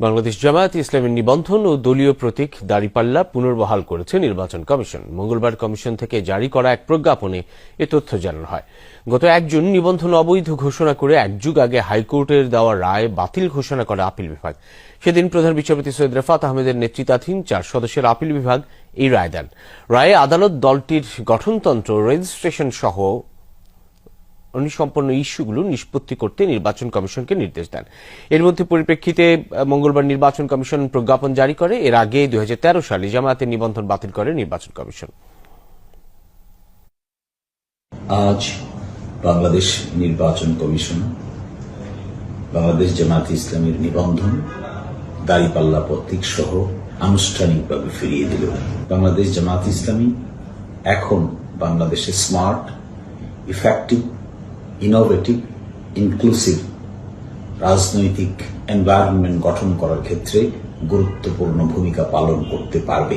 বাংলাদেশ জামায়াত ইসলামের নিবন্ধন ও দলীয় প্রতীক দাড়িপাল্লা পুনর্বহাল করেছে নির্বাচন কমিশন। মঙ্গলবার কমিশন থেকে জারি করা এক প্রজ্ঞাপনে এ তথ্য জানানো হয়। গত এক জুন নিবন্ধন অবৈধ ঘোষণা করে এক যুগ আগে হাইকোর্টের দেওয়া রায় বাতিল ঘোষণা করে আপিল বিভাগ। সেদিন প্রধান বিচারপতি সৈয়দ রেফাত আহমেদের নেতৃত্বাধীন চার সদস্যের আপিল বিভাগ এই রায় দেন। রায়ে আদালত দলটির গঠনতন্ত্র, রেজিস্ট্রেশন সহ অনুসম্পন্ন ইস্যুগুলো নিষ্পত্তি করতে নির্বাচন কমিশনকে নির্দেশ দেন। এর মধ্যে পরিপ্রেক্ষিতে মঙ্গলবার নির্বাচন কমিশন প্রজ্ঞাপন জারি করে। এর আগে দুই হাজার তেরো সালে জামায়াতের নিবন্ধন বাতিল করে নির্বাচন কমিশন। আজ বাংলাদেশ নির্বাচন কমিশন, বাংলাদেশ জামাত ইসলামের নিবন্ধন, দাড়িপাল্লা প্রতীক সহ আনুষ্ঠানিকভাবে ফিরিয়ে দিল। বাংলাদেশ জামাত ইসলামী এখন বাংলাদেশে স্মার্ট ইফেক্টিভ ইনোভেটিভ ইনক্লুসিভ রাজনৈতিক এনভায়রনমেন্ট গঠন করার ক্ষেত্রে গুরুত্বপূর্ণ ভূমিকা পালন করতে পারবে।